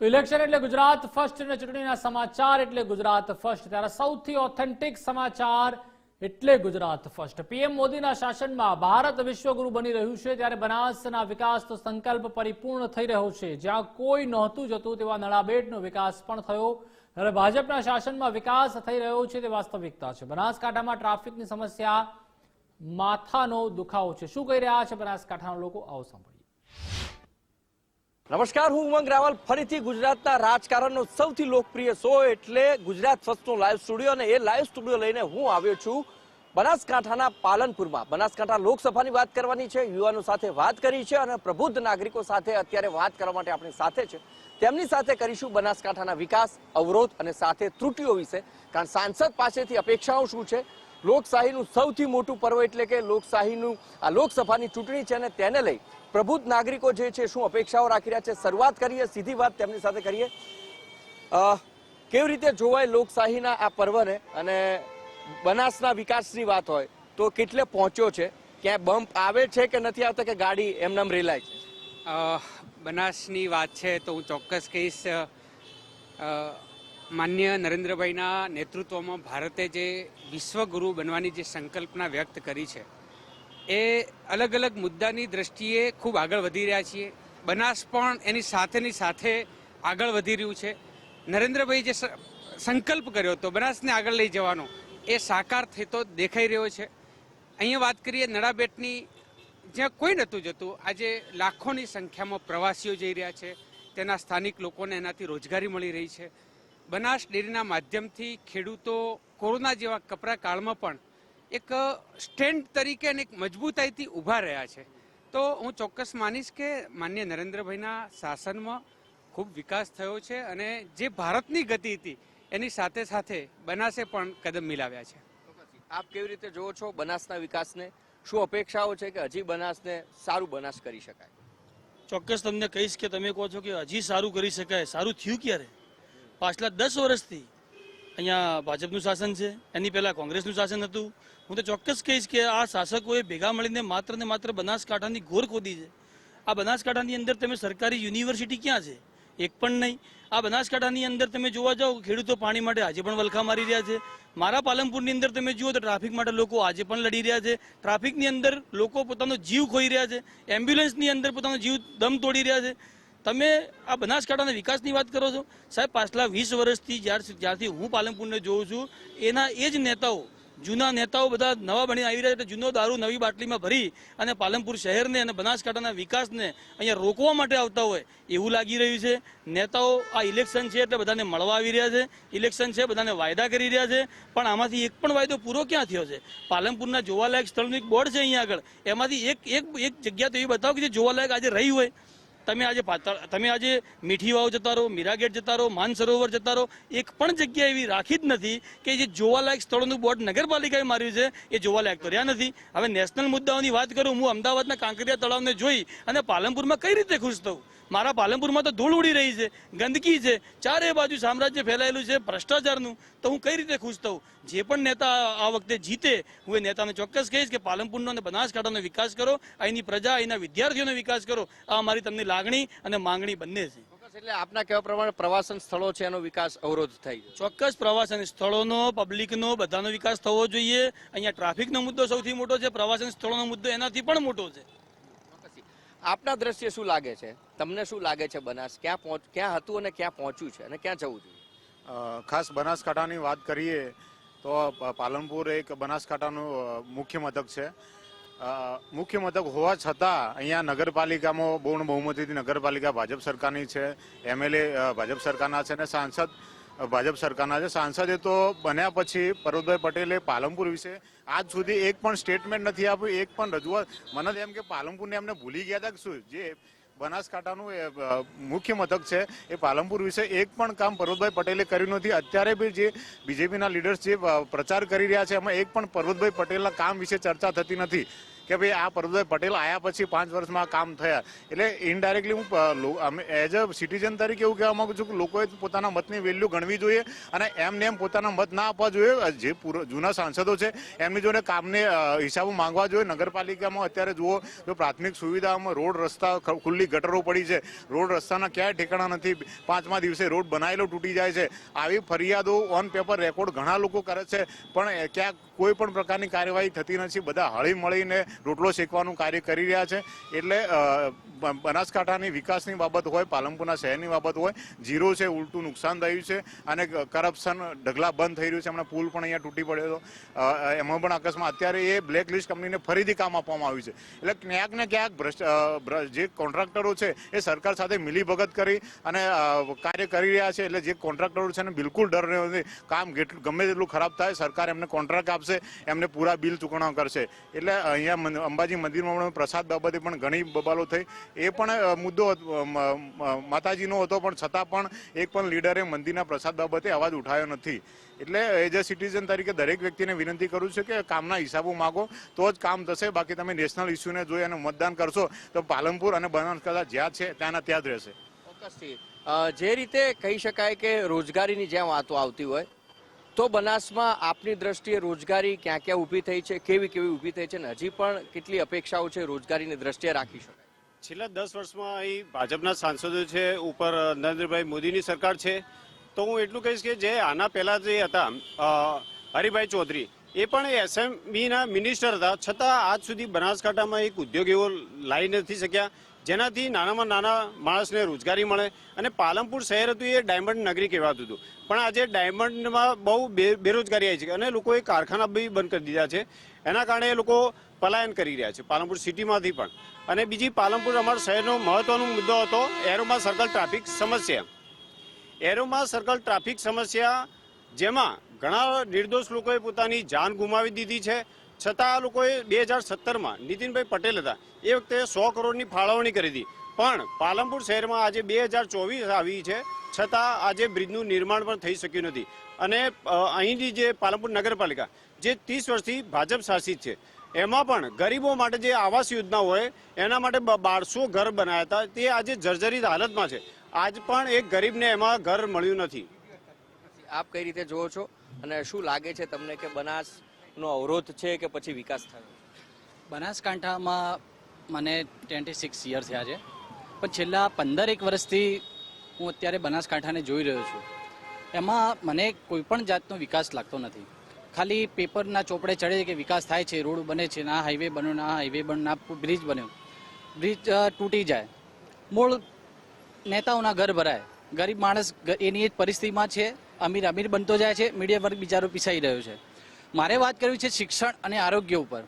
તો ઇલેક્શન એટલે ગુજરાત ફર્સ્ટ અને ચૂંટણીના સમાચાર એટલે ગુજરાત ફર્સ્ટ ત્યારે સૌથી ઓથેન્ટિક સમાચાર એટલે ગુજરાત ફર્સ્ટ પીએમ મોદીના શાસનમાં ભારત વિશ્વગુરુ બની રહ્યું છે, ત્યારે બનાસના વિકાસનો સંકલ્પ પરિપૂર્ણ થઈ રહ્યો છે. જ્યાં કોઈ નહોતું જતું તેવા નળાબેટનો વિકાસ પણ થયો. ત્યારે ભાજપના શાસનમાં વિકાસ થઈ રહ્યો છે તે વાસ્તવિકતા છે. બનાસકાંઠામાં ટ્રાફિકની સમસ્યા માથાનો દુખાવો છે. શું કહી રહ્યા છે બનાસકાંઠાના લોકો? આવો સાંભળીએ. નમસ્કાર, હું ઉમંગ રાવલ. ફરીથી ગુજરાતના રાજકારણનો સૌથી લોકપ્રિય શો એટલે ગુજરાત ફર્સ્ટનો લાઈવ સ્ટુડિયો અને એ લાઈવ સ્ટુડિયો લઈને હું આવ્યો છું બનાસકાંઠાના પાલનપુરમાં. બનાસકાંઠા લોકસભાની વાત કરવાની છે, યુવાનો સાથે વાત કરી છે અને પ્રબુદ્ધ નાગરિકો સાથે અત્યારે વાત કરવા માટે આપણી સાથે છે. તેમની સાથે કરીશું બનાસકાંઠાના વિકાસ, અવરોધ અને સાથે ત્રુટિઓ વિશે. કારણ સાંસદ પાસેથી અપેક્ષાઓ શું છે? લોકશાહીનું સૌથી મોટું પર્વ એટલે કે લોકશાહીનું આ લોકસભાની ચૂંટણી છે અને તેને લઈ પ્રબુદ્ધ નાગરિકો જે છે, શું અપેક્ષાઓ રાખી રહ્યા છે? શરૂઆત કરીએ, સીધી વાત તેમની સાથે કરીએ. કેવી રીતે જોવાય લોકશાહીના આ પર્વને? અને બનાસના વિકાસની વાત હોય તો કેટલે પહોંચ્યો છે? ક્યાંય બમ્પ આવે છે કે નથી આવતા કે ગાડી એમનામ રેલાય છે? બનાસની વાત છે તો હું ચોક્કસ કહીશ માન્ય નરેન્દ્રભાઈના નેતૃત્વમાં ભારતે જે વિશ્વગુરુ બનવાની જે સંકલ્પના વ્યક્ત કરી છે એ અલગ અલગ મુદ્દાની દ્રષ્ટિએ ખૂબ આગળ વધી રહ્યા છીએ. બનાસ પણ એની સાથેની સાથે આગળ વધી રહ્યું છે. નરેન્દ્રભાઈ જે સંકલ્પ કર્યો હતો બનાસને આગળ લઈ જવાનો, એ સાકાર થતો દેખાઈ રહ્યો છે. અહીંયા વાત કરીએ નડાબેટની, જ્યાં કોઈ નહોતું જતું. આજે લાખોની સંખ્યામાં પ્રવાસીઓ જઈ રહ્યા છે. તેના સ્થાનિક લોકોને એનાથી રોજગારી મળી રહી છે. બનાસ ડેરીના માધ્યમથી ખેડૂતો કોરોના જેવા કપરા કાળમાં પણ એક સ્ટેન્ડ તરીકે અને એક મજબૂતાઈથી ઊભા રહ્યા છે. તો હું ચોક્કસ માનીશ કે માન્ય નરેન્દ્રભાઈના શાસનમાં ખૂબ વિકાસ થયો છે અને જે ભારતની ગતિ હતી એની સાથે સાથે બનાસે પણ કદમ મિલાવ્યા છે. આપ કેવી રીતે જોવો છો બનાસના વિકાસને? શું અપેક્ષાઓ છે કે હજી બનાસને સારું બનાસ કરી શકાય? ચોક્કસ તમને કહીશ કે તમે કહો છો કે હજી સારું કરી શકાય. સારું થયું ક્યારે? પાછલા દસ વર્ષથી અહીંયા ભાજપનું શાસન છે, એની પહેલા કોંગ્રેસનું શાસન હતું. હું તો ચોક્કસ કહીશ કે આ શાસકોએ ભેગા મળીને માત્ર ને માત્ર બનાસકાંઠાની ઘોર ખોદી છે. આ બનાસકાંઠાની અંદર તમે સરકારી યુનિવર્સિટી ક્યાં છે? એક પણ નહીં. આ બનાસકાંઠાની અંદર તમે જોવા જાઓ, ખેડૂતો પાણી માટે આજે પણ વલખા મારી રહ્યા છે. મારા પાલનપુરની અંદર તમે જુઓ તો ટ્રાફિક માટે લોકો આજે પણ લડી રહ્યા છે. ટ્રાફિકની અંદર લોકો પોતાનો જીવ ખોઈ રહ્યા છે. એમ્બ્યુલન્સની અંદર પોતાનો જીવ દમ તોડી રહ્યા છે. તમે આ બનાસકાંઠાના વિકાસની વાત કરો છો? સાહેબ, પાછલા વીસ વર્ષથી જ્યાર જ્યારથી હું પાલનપુરને જોઉં છું, એના એ જ નેતાઓ, જૂના નેતાઓ બધા નવા બની આવી રહ્યા છે. જૂનો દારૂ નવી બાટલીમાં ભરી અને પાલનપુર શહેરને અને બનાસકાંઠાના વિકાસને અહીંયા રોકવા માટે આવતા હોય, એવું લાગી રહ્યું છે. નેતાઓ આ ઇલેક્શન છે એટલે બધાને મળવા આવી રહ્યા છે. ઇલેક્શન છે, બધાને વાયદા કરી રહ્યા છે. પણ આમાંથી એક પણ વાયદો પૂરો ક્યાં થયો છે? પાલનપુરના જોવાલાયક સ્થળનું એક બોર્ડ છે અહીંયા આગળ. એમાંથી એક એક એક જગ્યા તો એવી બતાવો કે જે જોવાલાયક આજે રહી હોય. તમે આજે પાતળ તમે આજે મીઠી વાવ જતા રહો, મીરાગેટ જતા રહો માન સરોવર જતા રહો, એક પણ જગ્યા એવી રાખી જ નથી કે જે જોવાલાયક સ્થળોનું બોર્ડ નગરપાલિકાએ માર્યું છે, એ જોવાલાયક તો રહ્યા નથી. હવે નેશનલ મુદ્દાઓની વાત કરું, હું અમદાવાદના કાંકરિયા તળાવને જોઈ અને પાલનપુરમાં કઈ રીતે ખુશ થઉં? મારા પાલનપુરમાં તો ધૂળ ઉડી રહી છે ગંદકી છે. ચારે બાજુ સામ્રાજ્ય ફેલાયેલું છે ભ્રષ્ટાચારનું. તો હું કઈ રીતે ખુશ થઉં? જે પણ નેતા આ વખતે જીતે હું એ નેતાને ચોક્કસ કહીશ કે પાલનપુરનો અને બનાસકાંઠાનો વિકાસ કરો અહીંની પ્રજા અહીંના વિદ્યાર્થીઓનો વિકાસ કરો. આ મારી તમને લાગણી અને માંગણી બંને છે. એટલે આપના કહેવા પ્રમાણે પ્રવાસન સ્થળો છે એનો વિકાસ અવરોધ થઈ ચોક્કસ પ્રવાસન સ્થળોનો પબ્લિકનો બધાનો વિકાસ થવો જોઈએ. અહીંયા ટ્રાફિકનો મુદ્દો સૌથી મોટો છે પ્રવાસન સ્થળોનો મુદ્દો એનાથી પણ મોટો છે. આપના દ્રશ્ય શું લાગે છે? તમને શું લાગે છે બનાસ? ક્યાં પહોંચ, ક્યાં હતું અને ક્યાં પહોંચ્યું છે? અને ક્યાં જવું જોઈએ? ખાસ બનાસકાંઠાની વાત કરીએ તો પાલનપુર એક બનાસકાંઠાનું મુખ્ય મથક છે. મુખ્ય મથક હોવા છતાં અહીંયા નગરપાલિકામાં પૂર્ણ બહુમતીથી નગરપાલિકા ભાજપ સરકારની છે એમએલએ ભાજપ સરકારના છે અને સાંસદ ભાજપ સરકારના છે. સાંસદે તો બન્યા પછી પર્વતભાઈ પટેલે પાલનપુર વિશે આજ સુધી એક પણ સ્ટેટમેન્ટ નથી આપ્યું, એક પણ રજૂઆત. મને એમ કે પાલનપુરને એમને ભૂલી ગયા હતા શું? જે બનાસકાંઠાનું મુખ્ય મથક છે, એ પાલનપુર વિશે એક પણ કામ પર્વતભાઈ પટેલે કર્યું નથી. અત્યારે બી જે બીજેપીના લીડર્સ જે પ્રચાર કરી રહ્યા છે, એમાં એક પણ પર્વતભાઈ પટેલના કામ વિશે ચર્ચા થતી નથી. કે ભાઈ આ પરબતભાઈ પટેલ આયા પછી પાંચ વર્ષમાં કામ થયા. એટલે ઇનડાયરેક્ટલી હું એઝ અ સિટીઝન તરીકે એવું કહેવા માંગુ છું કે લોકોએ પોતાના મતની વેલ્યુ ગણવી જોઈએ અને એમને એમ પોતાના મત ના આપવા જોઈએ. જે જૂના સાંસદો છે, એમની જોડે કામને હિસાબો માંગવા જોઈએ. નગરપાલિકામાં અત્યારે જુઓ તો પ્રાથમિક સુવિધામાં રોડ રસ્તા ખુલ્લી ગટરો પડી છે. રોડ રસ્તાના ક્યાંય ઠેકાણા નથી. પાંચમા દિવસે રોડ બનાવેલો તૂટી જાય છે. આવી ફરિયાદો ઓન પેપર રેકોર્ડ ઘણા લોકો કરે છે. પણ ક્યાંક કોઈ પણ પ્રકારની કાર્યવાહી થતી નથી. બધા હળી મળીને રોટલો શેકવાનું કાર્ય કરી રહ્યા છે. એટલે બનાસકાંઠાની વિકાસની બાબત હોય, પાલનપુરના શહેરની બાબત હોય, જીરો છે, ઉલટું નુકસાન થયું છે અને કરપ્શન ઢગલા બંધ થઈ રહ્યું છે. હમણાં પુલ પણ અહીંયા તૂટી પડ્યો હતો. એમાં પણ અકસ્માત. અત્યારે એ બ્લેક લિસ્ટ કંપનીને ફરીથી કામ આપવામાં આવ્યું છે. એટલે ક્યાંક ને ક્યાંક ભ્રષ્ટ જે કોન્ટ્રાક્ટરો છે, એ સરકાર સાથે મિલીભગત કરી અને કાર્ય કરી રહ્યા છે. એટલે જે કોન્ટ્રાક્ટરો છે એને બિલકુલ ડર રહ્યો નથી. કામ ગમે તેટલું ખરાબ થાય, સરકાર એમને કોન્ટ્રાક્ટ આપશે, એમને પૂરા બિલ ચૂકવણા કરશે. એટલે અહીંયા અંબાજી મંદિરમાં પણ પ્રસાદ બાબતે પણ ઘણી બબાલો થઈ. એ પણ મુદ્દો માતાજીનો હતો, પણ છતાં પણ એક પણ લીડરે મંદિરના પ્રસાદ બાબતે અવાજ ઉઠાવ્યો નથી. એટલે એઝ અ સિટીઝન તરીકે દરેક વ્યક્તિને વિનંતી કરું છું કે કામના હિસાબો માગો, તો જ કામ થશે. બાકી તમે નેશનલ ઇસ્યુને જોઈ અને મતદાન કરશો, તો પાલનપુર અને બનાસકાંઠા જ્યાં છે, ત્યાંના ત્યાં જ રહેશે. જે રીતે કહી શકાય કે રોજગારીની જ્યાં વાતો આવતી હોય તો બનાસમાં આપની દ્રષ્ટિએ રોજગારી ક્યાં ક્યાં ઊભી થઈ છે, કેવી કેવી ઊભી થઈ છે હજી પણ કેટલી અપેક્ષાઓ છે રોજગારીની દ્રષ્ટિએ રાખી શકાય? છેલ્લા દસ વર્ષમાં અહીં ભાજપના સાંસદો છે, ઉપર નરેન્દ્રભાઈ મોદીની સરકાર છે. તો હું એટલું કહીશ કે જે આના પહેલા જે હતા હરિભાઈ ચૌધરી, એ પણ એસએમબીના મિનિસ્ટર હતા. છતાં આજ સુધી બનાસકાંઠામાં એક ઉદ્યોગ એવો લાવી નથી શક્યા. જેનાથી નાનામાં નાના માણસને રોજગારી મળે અને પાલનપુર શહેર હતું એ ડાયમંડ નગરી કહેવાતું હતું. પણ આજે ડાયમંડમાં બહુ બેરોજગારી આવી છે અને લોકોએ કારખાના બી બંધ કરી દીધા છે. એના કારણે એ લોકો પલાયન કરી રહ્યા છે, પાલનપુર સિટીમાંથી પણ. અને બીજી પાલનપુર અમારા શહેરનો મહત્વનો મુદ્દો હતો, એરોમાં સર્કલ ટ્રાફિક સમસ્યા. એરોમાં સર્કલ ટ્રાફિક સમસ્યા જેમાં ઘણા નિર્દોષ લોકોએ પોતાની જાન ગુમાવી દીધી છે છતાં આ લોકોએ બે હજાર સત્તરમાં નીતિનભાઈ પટેલ હતા. એ વખતે સો કરોડની ફાળવણી કરી હતી. પણ પાલનપુર શહેરમાં આજે બે હજાર ચોવીસ આવી છે. છતાં આજે બ્રિજનું નિર્માણ પણ થઈ શક્યું નથી. અને અહીંની જે પાલનપુર નગરપાલિકા, જે ત્રીસ વર્ષથી ભાજપ શાસિત છે, એમાં પણ ગરીબો માટે જે આવાસ યોજના હોય, એના માટે બારસો ઘર બનાવ્યા હતા. તે આજે જર્જરિત હાલતમાં છે. આજ પણ એક ગરીબને એમાં ઘર મળ્યું નથી. આપ કઈ રીતે જોવો છો? અને શું લાગે છે તમને કે બનાસનો અવરોધ છે કે પછી વિકાસ થયો? બનાસકાંઠામાં મને ટ્વેન્ટી સિક્સ યર થયા છે. પણ છેલ્લા પંદર એક વર્ષથી હું અત્યારે બનાસકાંઠાને જોઈ રહ્યો છું. એમાં મને કોઈ પણ જાતનો વિકાસ લાગતો નથી. ખાલી પેપરના ચોપડે ચડે કે વિકાસ થાય છે, રોડ બને છે, ના હાઈવે બન્યો, ના હાઈવે બન્યો, ના બ્રિજ બન્યો. બ્રિજ તૂટી જાય. મૂળ નેતાઓના ઘર ભરાય. ગરીબ માણસ એની જ પરિસ્થિતિમાં છે. અમીર અમીર બનતો જાય છે. મીડિયમ વર્ગ બિચારો પીસાઈ રહ્યો છે. મારે વાત કરવી છે શિક્ષણ અને આરોગ્ય ઉપર.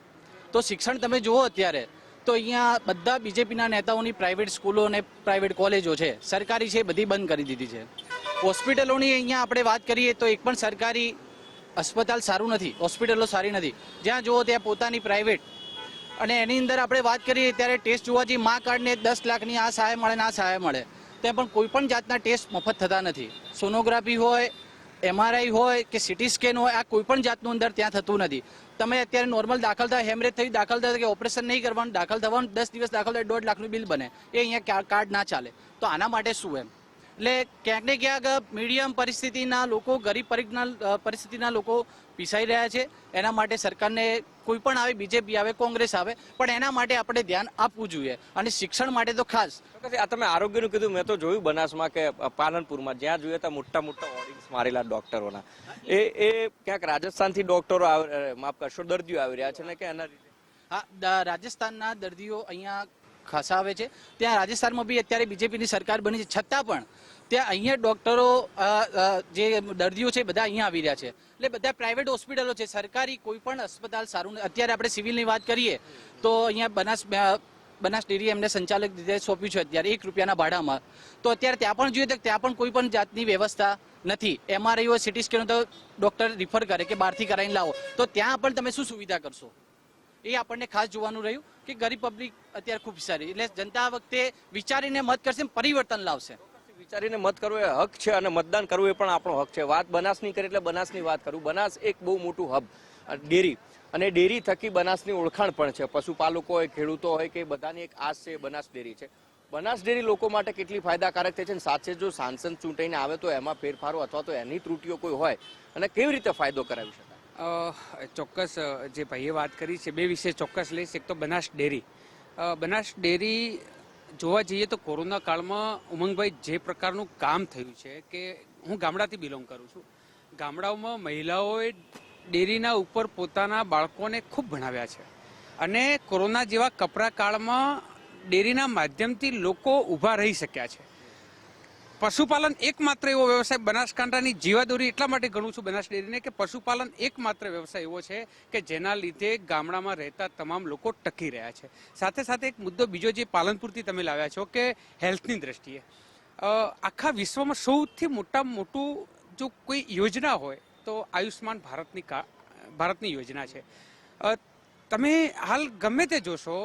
તો શિક્ષણ તમે જુઓ અત્યારે, તો અહીંયા બધા બીજેપીના નેતાઓની પ્રાઇવેટ સ્કૂલો અને પ્રાઇવેટ કોલેજો છે, સરકારી છે બધી બંધ કરી દીધી છે. હોસ્પિટલોની અહીંયા આપણે વાત કરીએ તો એક પણ સરકારી અસ્પતાલ સારું નથી, હોસ્પિટલો સારી નથી. જ્યાં જુઓ ત્યાં પોતાની પ્રાઇવેટ અને એની અંદર આપણે વાત કરીએ ત્યારે ટેસ્ટ જોવા જઈએ, મા કાર્ડને દસ લાખની આ સહાય મળે ને આ સહાય મળે. ત્યાં પણ કોઈ પણ જાતના ટેસ્ટ મફત થતા નથી. સોનોગ્રાફી હોય એમઆરઆઈ હોય કે સિટી સ્કેન હોય, આ કોઈ પણ જાતનું અંદર ત્યાં થતું નથી. તમે અત્યારે નોર્મલ દાખલ થાય હેમરેજ થઈ, દાખલ થાય, કે ઓપરેશન નહીં કરવાનું, દાખલ થવાનું, દસ દિવસ દાખલ થાય, દોઢ લાખનું બિલ બને. એ અહીંયા કાર્ડ ના ચાલે. તો આના માટે શું એમ? એટલે ક્યાંક ને ક્યાંક મીડિયમ પરિસ્થિતિના લોકો, ગરીબ પરિજ્ઞા પરિસ્થિતિના લોકો પીસાઈ રહ્યા છે. એના માટે સરકારને કોઈ પણ આવે બીજેપી આવે કોંગ્રેસ આવે પણ એના માટે આપણે ધ્યાન આપવું જોઈએ. અને શિક્ષણ માટે તો ખાસ. આ તમે આરોગ્યનું કીધું મેં તો જોયું બનાસમાં કે પાલનપુરમાં જ્યાં જોઈએ ત્યાં મોટા મોટા હોર્ડિંગ્સ મારેલા ડોક્ટરોના. એ એ ક્યાંક રાજસ્થાનથી ડોક્ટરો માફ કરશો દર્દીઓ આવી રહ્યા છે ને કે એના હા રાજસ્થાનના દર્દીઓ અહીંયા ખાસા આવે છે. ત્યાં રાજસ્થાનમાં બી અત્યારે બીજેપીની સરકાર બની છે. છતાં પણ ત્યાં અહીંયા ડોક્ટરો જે દર્દીઓ છે બધા અહીંયા આવી રહ્યા છે. એટલે બધા પ્રાઇવેટ હોસ્પિટલો છે, સરકારી કોઈ પણ અસ્પતાલ સારું અત્યારે આપણે સિવિલની વાત કરીએ, તો અહીંયા બનાસ બનાસ ડેરી એમને સંચાલક રીતે સોંપ્યું છે અત્યારે, એક રૂપિયાના ભાડામાં. તો અત્યારે ત્યાં પણ જોઈએ તો ત્યાં પણ કોઈ પણ જાતની વ્યવસ્થા નથી. એમઆરઆઈ હોય સિટી સ્કેન તો ડોક્ટર રિફર કરે કે બહારથી કરાવીને લાવો. તો ત્યાં પણ તમે શું સુવિધા કરશો? એ આપણને ખાસ જોવાનું રહ્યું કે ગરીબ પબ્લિક અત્યારે ખૂબ સારી એટલે જનતા આ વખતે વિચારીને મત કરશે પરિવર્તન લાવશે. વિચારીને મત કરવો એ હક છે અને મતદાન કરવું એ પણ આપણો હક છે. વાત બનાસની કરી એટલે બનાસની વાત કરું. બનાસ એક બહુ મોટું હબ ડેરી. અને ડેરી થકી બનાસની ઓળખાણ પણ છે. પશુપાલકો હોય, ખેડૂતો હોય કે બધાની એક આશ છે બનાસ ડેરી છે. બનાસ ડેરી લોકો માટે કેટલી ફાયદાકારક થઈ છે અને સાથે જો સાંસદ ચૂંટાઈને આવે તો એમાં ફેરફારો અથવા તો એની ત્રુટીઓ કોઈ હોય અને કેવી રીતે ફાયદો કરાવી શકાય? ચોક્કસ જે ભાઈએ વાત કરી છે, બે વિશે ચોક્કસ લઈશ એક તો બનાસ ડેરી. બનાસ ડેરી જોવા જઈએ તો કોરોના કાળમાં ઉમંગભાઈ જે પ્રકારનું કામ થયું છે કે હું ગામડાથી બિલોંગ કરું છું. ગામડાઓમાં મહિલાઓએ ડેરીના ઉપર પોતાના બાળકોને ખૂબ ભણાવ્યા છે. અને કોરોના જેવા કપરા કાળમાં ડેરીના માધ્યમથી લોકો ઊભા રહી શક્યા છે. પશુપાલન એકમાત્ર એવો વ્યવસાય બનાસકાંઠાની જીવાદોરી એટલા માટે ગણું છું બનાસ ડેરીને કે પશુપાલન એકમાત્ર વ્યવસાય એવો છે કે જેના લીધે ગામડામાં રહેતા તમામ લોકો ટકી રહ્યા છે. સાથે સાથે એક મુદ્દો બીજો જે પાલનપુરથી તમે લાવ્યા છો કે હેલ્થની દ્રષ્ટિએ. આખા વિશ્વમાં સૌથી મોટામાં મોટું જો કોઈ યોજના હોય તો આયુષ્માન ભારતની ભારતની યોજના છે. તમે હાલ ગમે તે જોશો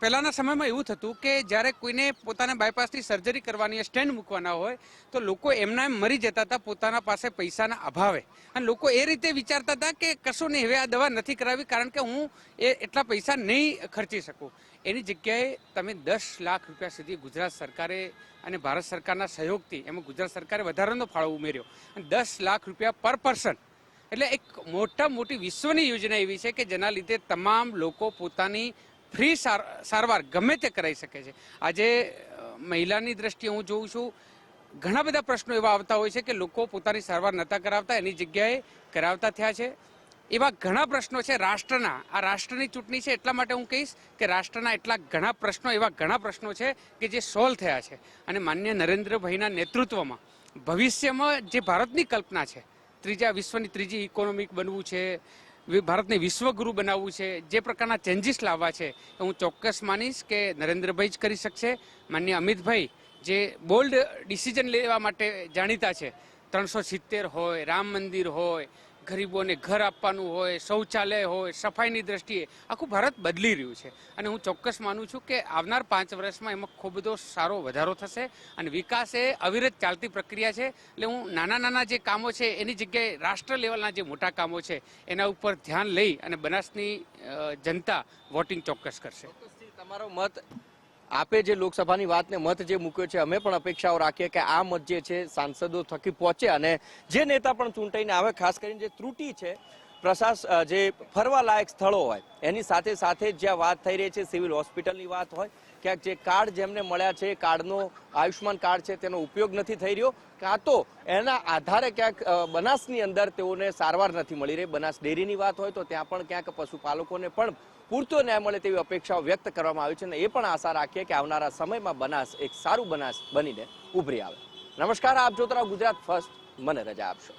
પહેલાના સમયમાં એવું થતું કે જ્યારે કોઈને પોતાના બાયપાસની સર્જરી કરવાની, સ્ટેન્ડ મૂકવાના હોય, તો લોકો એમના એમ મરી જતા હતા, પોતાના પાસે પૈસાના અભાવે. અને લોકો એ રીતે વિચારતા હતા કે કશું નહીં હવે આ દવા નથી કરાવી, કારણ કે હું એ એટલા પૈસા નહીં ખર્ચી શકું. એની જગ્યાએ તમે દસ લાખ રૂપિયા સુધી ગુજરાત સરકારે અને ભારત સરકારના સહયોગથી, એમાં ગુજરાત સરકારે વધારાનો ફાળો ઉમેર્યો. અને દસ લાખ રૂપિયા પર પર્સન. એટલે એક મોટા મોટી વિશ્વની યોજના એવી છે કે જેના લીધે તમામ લોકો પોતાની ફ્રી સાર, સારવાર ગમે તે કરાવી શકે છે. આજે મહિલાની દ્રષ્ટિએ હું જોઉં છું, ઘણા બધા પ્રશ્નો એવા આવતા હોય છે કે લોકો પોતાની સારવાર નહોતા કરાવતા, એની જગ્યાએ કરાવતા થયા છે. એવા ઘણા પ્રશ્નો છે રાષ્ટ્રના. આ રાષ્ટ્રની ચૂંટણી છે એટલા માટે હું કહીશ કે રાષ્ટ્રના એટલા ઘણા પ્રશ્નો, એવા ઘણા પ્રશ્નો છે કે જે સોલ્વ થયા છે. અને માન્ય નરેન્દ્રભાઈના નેતૃત્વમાં, ભવિષ્યમાં જે ભારતની કલ્પના છે, ત્રીજા વિશ્વની ત્રીજી ઇકોનોમિક બનવું છે ભારતને વિશ્વગુરુ બનાવવું છે, જે પ્રકારના ચેન્જીસ લાવવા છે હું ચોક્કસ માનીશ કે નરેન્દ્રભાઈ જ કરી શકશે. માન્ય અમિતભાઈ, જે બોલ્ડ ડિસિઝન લેવા માટે જાણીતા છે. ત્રણસો સિત્તેર હોય, રામ મંદિર હોય ગરીબોને ઘર આપવાનું હોય, શૌચાલય હોય, સફાઈની દ્રષ્ટિએ આખું ભારત બદલી રહ્યું છે. અને હું ચોક્કસ માનું છું કે આવનાર પાંચ વર્ષમાં એમાં ખૂબ બધો સારો વધારો થશે અને વિકાસ એ અવિરત ચાલતી પ્રક્રિયા છે. એટલે હું નાના નાના જે કામો છે, એની જગ્યાએ રાષ્ટ્ર લેવલના જે મોટા કામો છે, એના ઉપર ધ્યાન લઈ અને બનાસની જનતા વોટિંગ ચોક્કસ કરશે. તમારો મત આપે જે લોકસભાની વાતને મત જે મૂક્યો છે, અમે પણ અપેક્ષાઓ રાખીએ કે આ મત જે છે, સાંસદો થકી પહોંચે અને જે નેતા પણ ચૂંટાઈને આવે, ખાસ કરીને જે ત્રુટી છે, પ્રશાસ જે ફરવા લાયક સ્થળો હોય, એની સાથે સાથે જ્યાં વાત થઈ રહી છે, સિવિલ હોસ્પિટલની વાત હોય, ક્યાંક જે કાર્ડ જેમને મળ્યા છે કાર્ડનો આયુષ્માન કાર્ડ છે, તેનો ઉપયોગ નથી થઈ રહ્યો, કાં તો એના આધારે ક્યાંક બનાસની અંદર તેઓને સારવાર નથી મળી રહી, બનાસ ડેરીની વાત હોય તો ત્યાં પણ ક્યાંક પશુપાલકોને પણ પૂરતો ન્યાય મળે તેવી અપેક્ષાઓ વ્યક્ત કરવામાં આવી છે અને એ પણ આશા રાખીએ કે આવનારા સમયમાં બનાસ એક સારું બનાસ બનીને ઉભરી આવે. નમસ્કાર, આપ જોતરા ગુજરાત ફર્સ્ટ. મને રજા આપશો.